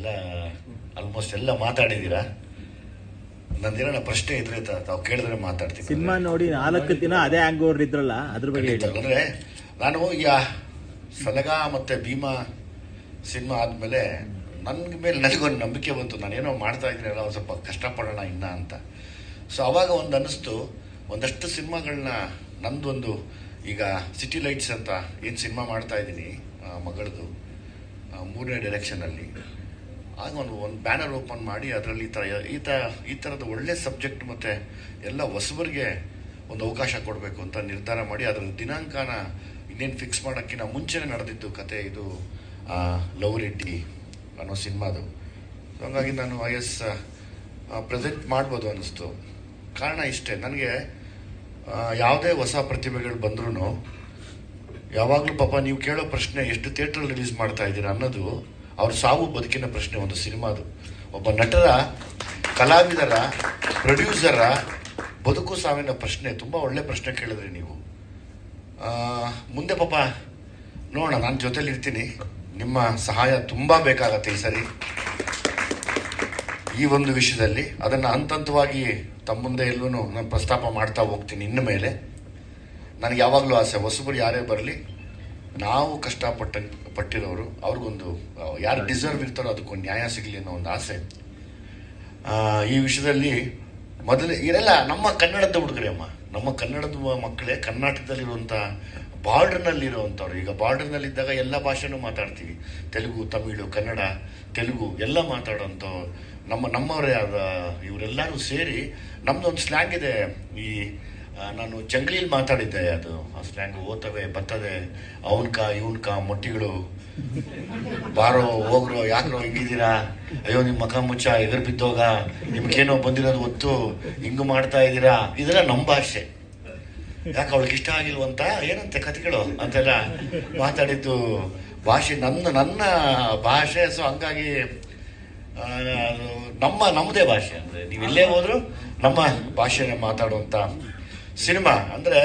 ಎಲ್ಲ ಆಲ್ಮೋಸ್ಟ್ ಎಲ್ಲ ಮಾತಾಡಿದ್ದೀರಾ ನಂದೇನೋ ಪ್ರಶ್ನೆ ಇದ್ರೆ ತಾವು ಕೇಳಿದ್ರೆ ಮಾತಾಡ್ತೀನಿ. ಸಿನಿಮಾ ನೋಡಿ ನಾಲ್ಕು ದಿನ ಅದೇ ಹ್ಯಾಂಗ್ ಓವರ್ ಇದ್ರಲ್ಲ ಅದ್ರ ಬಗ್ಗೆ. ಅಂದ್ರೆ ನಾನು ಈಗ ಸಲಗ ಮತ್ತೆ ಭೀಮಾ ಸಿನಿಮಾ ಆದ್ಮೇಲೆ ನನ್ನ ಮೇಲೆ ನನಗೊಂದು ನಂಬಿಕೆ ಬಂತು. ನಾನೇನೋ ಮಾಡ್ತಾ ಇದ್ದೀನಲ್ಲ ಒಂದು ಸ್ವಲ್ಪ ಕಷ್ಟಪಡೋಣ ಇನ್ನ ಅಂತ. ಸೊ ಅವಾಗ ಒಂದು ಅನ್ನಿಸ್ತು ಒಂದಷ್ಟು ಸಿನಿಮಾಗಳನ್ನ ನಂದೊಂದು ಈಗ ಸಿಟಿ ಲೈಟ್ಸ್ ಅಂತ ಏನು ಸಿನಿಮಾ ಮಾಡ್ತಾ ಇದ್ದೀನಿ ಮಗಳದು ಮೂರನೇ ಡೈರೆಕ್ಷನಲ್ಲಿ ಆಗ ಒಂದು ಒಂದು ಬ್ಯಾನರ್ ಓಪನ್ ಮಾಡಿ ಅದರಲ್ಲಿ ಈ ಥರ ಈ ಥರ, ಈ ಥರದ ಒಳ್ಳೆ ಸಬ್ಜೆಕ್ಟ್ ಮತ್ತು ಎಲ್ಲ ಹೊಸಬರಿಗೆ ಒಂದು ಅವಕಾಶ ಕೊಡಬೇಕು ಅಂತ ನಿರ್ಧಾರ ಮಾಡಿ ಅದರ ದಿನಾಂಕನ ಇನ್ನೇನು ಫಿಕ್ಸ್ ಮಾಡೋಕ್ಕಿಂತ ಮುಂಚೆನೇ ನಡೆದಿದ್ದು ಕತೆ ಇದು ಲವ್ ರೆಡ್ಡಿ ಅನ್ನೋ ಸಿನಿಮಾದು. ಹಂಗಾಗಿ ನಾನು ಐ ಎಸ್ ಪ್ರೆಸೆಂಟ್ ಮಾಡ್ಬೋದು ಅನ್ನಿಸ್ತು. ಕಾರಣ ಇಷ್ಟೇ, ನನಗೆ ಯಾವುದೇ ಹೊಸ ಪ್ರತಿಭೆಗಳು ಬಂದ್ರೂ ಯಾವಾಗಲೂ ಪಾಪ ನೀವು ಕೇಳೋ ಪ್ರಶ್ನೆ ಎಷ್ಟು ಥಿಯೇಟ್ರಲ್ಲಿ ರಿಲೀಸ್ ಮಾಡ್ತಾ ಇದ್ದೀರಾ ಅನ್ನೋದು ಅವ್ರ ಸಾವು ಬದುಕಿನ ಪ್ರಶ್ನೆ ಒಂದು ಸಿನಿಮಾದು. ಒಬ್ಬ ನಟರ, ಕಲಾವಿದರ ಪ್ರೊಡ್ಯೂಸರ ಬದುಕು ಸಾವಿನ ಪ್ರಶ್ನೆ, ತುಂಬ ಒಳ್ಳೆ ಪ್ರಶ್ನೆ ಕೇಳಿದ್ರಿ ನೀವು. ಮುಂದೆ ಪಾಪ, ನೋಡೋಣ, ನಾನು ಜೊತೆಲಿ ಇರ್ತೀನಿ. ನಿಮ್ಮ ಸಹಾಯ ತುಂಬ ಬೇಕಾಗತ್ತೆ ಈ ಸರಿ. ಈ ಒಂದು ವಿಷಯದಲ್ಲಿ ಅದನ್ನು ಹಂತ ಹಂತವಾಗಿ ತಮ್ಮ ಮುಂದೆ ಎಲ್ಲೂ ನಾನು ಪ್ರಸ್ತಾಪ ಮಾಡ್ತಾ ಹೋಗ್ತೀನಿ ಇನ್ನು ಮೇಲೆ. ನನಗೆ ಯಾವಾಗಲೂ ಆಸೆ, ಹೊಸಬರು ಯಾರೇ ಬರಲಿ ನಾವು ಕಷ್ಟಪಟ್ಟ ಪಟ್ಟಿರೋರು, ಅವ್ರಿಗೊಂದು ಯಾರು ಡಿಸರ್ವ್ ಇರ್ತಾರೋ ಅದಕ್ಕೊಂದು ನ್ಯಾಯ ಸಿಗಲಿ ಅನ್ನೋ ಒಂದು ಆಸೆ. ಈ ವಿಷಯದಲ್ಲಿ ಮೊದಲೇ, ಇದೆಲ್ಲ ನಮ್ಮ ಕನ್ನಡದ ಹುಡುಗರೇ ಅಮ್ಮ. ನಮ್ಮ ಕನ್ನಡದ ಮಕ್ಕಳೇ ಕರ್ನಾಟಕದಲ್ಲಿರುವಂಥ ಬಾರ್ಡರ್ನಲ್ಲಿರುವಂಥವ್ರು. ಈಗ ಬಾರ್ಡರ್ನಲ್ಲಿದ್ದಾಗ ಎಲ್ಲ ಭಾಷೆನೂ ಮಾತಾಡ್ತೀವಿ. ತೆಲುಗು, ತಮಿಳು, ಕನ್ನಡ, ತೆಲುಗು ಎಲ್ಲ ಮಾತಾಡೋಂಥ ನಮ್ಮ, ನಮ್ಮವರೇ ಆದ ಇವರೆಲ್ಲರೂ ಸೇರಿ ನಮ್ದೊಂದು ಸ್ಲ್ಯಾಂಗ್ ಇದೆ. ಈ ನಾನು ಜಂಗ್ಲಿಲಿ ಮಾತಾಡಿದ್ದೆ, ಅದು. ಆ ಸ್ಲ್ಯಾಂಗ್ ಓತವೆ ಬರ್ತದೆ. ಅವನ್ಕ ಇವನ್ಕ ಮೊಟ್ಟಿಗಳು. ಬಾರೋ, ಹೋಗ್ರೋ, ಯಾಕ್ರೋ ಹಿಂಗಿದ್ದೀರಾ? ಅಯ್ಯೋ ನಿಮ್ಮ ಮಖ ಮುಚ್ಚ ಎಗರ್ ಬಿದ್ದೋಗ. ನಿಮ್ಗೇನೋ ಬಂದಿರೋದು ಒತ್ತು ಹಿಂಗ್ ಮಾಡ್ತಾ ಇದ್ದೀರಾ? ಇದೆಲ್ಲ ನಮ್ಮ ಭಾಷೆ. ಯಾಕೆ ಅವಳಿಗೆ ಇಷ್ಟ ಆಗಿಲ್ವಂತ? ಏನಂತೆ ಕಥೆಗಳು? ಅಂತೆಲ್ಲ ಮಾತಾಡಿದ್ದು. ಭಾಷೆ ನನ್ನ ನನ್ನ ಭಾಷೆ, ಸೊ ಹಂಗಾಗಿ ನಮ್ಮ ನಮ್ಮದೇ ಭಾಷೆ. ಅಂದರೆ ನೀವು ಎಲ್ಲೇ ಹೋದ್ರು ನಮ್ಮ ಭಾಷೆನ ಮಾತಾಡುವಂತ ಸಿನಿಮಾ, ಅಂದ್ರೆ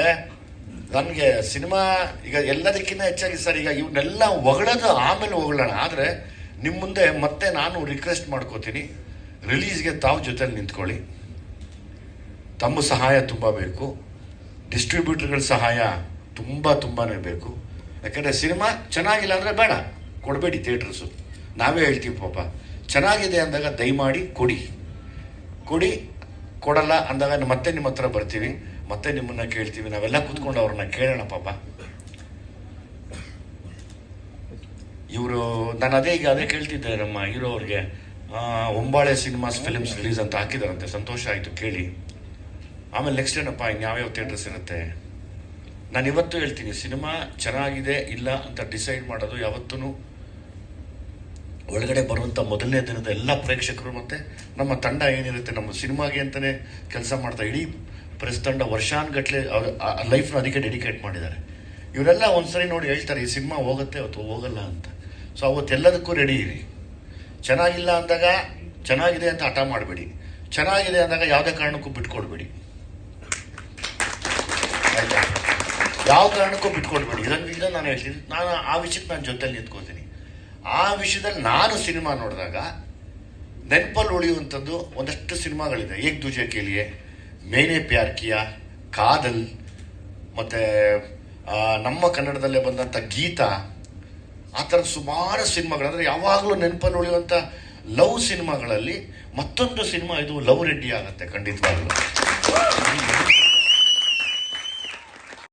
ನನಗೆ ಸಿನಿಮಾ, ಈಗ ಎಲ್ಲದಕ್ಕಿಂತ ಹೆಚ್ಚಾಗಿ ಸರ್, ಈಗ ಇವನ್ನೆಲ್ಲ ಹೊಗಳೋದು ಆಮೇಲೆ ಹೊಗಳೋಣ. ಆದರೆ ನಿಮ್ಮ ಮುಂದೆ ಮತ್ತೆ ನಾನು ರಿಕ್ವೆಸ್ಟ್ ಮಾಡ್ಕೋತೀನಿ. ರಿಲೀಸ್ಗೆ ತಾವು ಜೊತೆಲಿ ನಿಂತ್ಕೊಳ್ಳಿ. ತಮ್ಮ ಸಹಾಯ ತುಂಬ ಬೇಕು. ಡಿಸ್ಟ್ರಿಬ್ಯೂಟರ್ಗಳ ಸಹಾಯ ತುಂಬ ತುಂಬಾ ಬೇಕು. ಯಾಕಂದರೆ ಸಿನಿಮಾ ಚೆನ್ನಾಗಿಲ್ಲ ಅಂದರೆ ಬೇಡ. ಕೊಡಬೇಡಿ ಥಿಯೇಟರ್ಸು ನಾವೇ ಹೇಳ್ತೀವಿ ಪಾಪ. ಚೆನ್ನಾಗಿದೆ ಅಂದಾಗ ದಯಮಾಡಿ ಕೊಡಿ. ಕೊಡಿ, ಕೊಡಲ್ಲ ಅಂದಾಗ ಮತ್ತೆ ನಿಮ್ಮ ಹತ್ರ ಬರ್ತೀವಿ ಮತ್ತೆ ನಿಮ್ಮನ್ನ ಕೇಳ್ತೀವಿ, ನಾವೆಲ್ಲ ಕೂತ್ಕೊಂಡು ಅವ್ರನ್ನ ಕೇಳೋಣ ಪಾಪ ಇವರು, ನಾನು ಅದೇ ಈಗ ಅದೇ ಕೇಳ್ತಿದ್ದೆ ನಮ್ಮ ಹೀರೋ ಅವ್ರಿಗೆ. ಒಂಬಾಳೆ ಸಿನಿಮಾಸ್ ಫಿಲ್ಮ್ಸ್ ರಿಲೀಸ್ ಅಂತ ಹಾಕಿದಾರಂತೆ, ಸಂತೋಷ ಆಯಿತು, ಕೇಳಿ. ಆಮೇಲೆ ನೆಕ್ಸ್ಟ್ ಏನಪ್ಪ, ಇನ್ಯಾವ್ಯಾವ ಥಿಯೇಟರ್ಸ್ ಇರುತ್ತೆ? ನಾನು ಇವತ್ತು ಹೇಳ್ತೀನಿ, ಸಿನಿಮಾ ಚೆನ್ನಾಗಿದೆ, ಇಲ್ಲ ಅಂತ ಡಿಸೈಡ್ ಮಾಡೋದು ಯಾವತ್ತೂ ಒಳಗಡೆ ಬರುವಂಥ ಮೊದಲನೇ ದಿನದ ಎಲ್ಲ ಪ್ರೇಕ್ಷಕರು ಮತ್ತು ನಮ್ಮ ತಂಡ ಏನಿರುತ್ತೆ, ನಮ್ಮ ಸಿನಿಮಾಗೆ ಅಂತಲೇ ಕೆಲಸ ಮಾಡ್ತಾ, ಇಡೀ ಪ್ರೆಸ್ ತಂಡ ವರ್ಷಾನ್ಗಟ್ಲೆ ಅವ್ರ ಲೈಫ್ನ ಅದಕ್ಕೆ ಡೆಡಿಕೇಟ್ ಮಾಡಿದ್ದಾರೆ. ಇವರೆಲ್ಲ ಒಂದ್ಸರಿ ನೋಡಿ ಹೇಳ್ತಾರೆ, ಈ ಸಿನಿಮಾ ಹೋಗುತ್ತೆ ಅಥವಾ ಹೋಗಲ್ಲ ಅಂತ. ಸೊ ಅವತ್ತೆಲ್ಲದಕ್ಕೂ ರೆಡಿ ಇರಿ. ಚೆನ್ನಾಗಿಲ್ಲ ಅಂದಾಗ ಚೆನ್ನಾಗಿದೆ ಅಂತ ಹಠ ಮಾಡಬೇಡಿ. ಚೆನ್ನಾಗಿದೆ ಅಂದಾಗ ಯಾವುದೇ ಕಾರಣಕ್ಕೂ ಬಿಟ್ಕೊಡ್ಬೇಡಿ. ಆಯ್ತಾ? ಯಾವ ಕಾರಣಕ್ಕೂ ಬಿಟ್ಕೊಡ್ಬೇಡಿ. ಇದನ್ನು ಇದನ್ನು ನಾನು ಹೇಳ್ತೀನಿ. ನಾನು ಆ ವಿಷಯಕ್ಕೆ ನಾನು ಜೊತೆಲಿ ನಿಂತ್ಕೋತೀನಿ. ಆ ವಿಷಯದಲ್ಲಿ ನಾನು ಸಿನಿಮಾ ನೋಡಿದಾಗ ನೆನಪಲ್ಲಿ ಉಳಿಯುವಂಥದ್ದು ಒಂದಷ್ಟು ಸಿನಿಮಾಗಳಿದೆ. ಏಕ್ ದೂಜೆ ಕೇಳಿಯೇ. ಮೇನೆ ಪ್ಯಾರ್ ಕಿಯಾ, ಕಾದಲ್, ಮತ್ತು ನಮ್ಮ ಕನ್ನಡದಲ್ಲೇ ಬಂದಂಥ ಗೀತ, ಆ ಥರದ ಸುಮಾರು ಸಿನಿಮಾಗಳು ಅಂದರೆ ಯಾವಾಗಲೂ ನೆನಪಲ್ಲಿ ಉಳಿಯುವಂಥ ಲವ್ ಸಿನಿಮಾಗಳಲ್ಲಿ ಮತ್ತೊಂದು ಸಿನಿಮಾ ಇದು ಲವ್ ರೆಡ್ಡಿ ಆಗುತ್ತೆ ಖಂಡಿತವಾಗ್ಲೂ.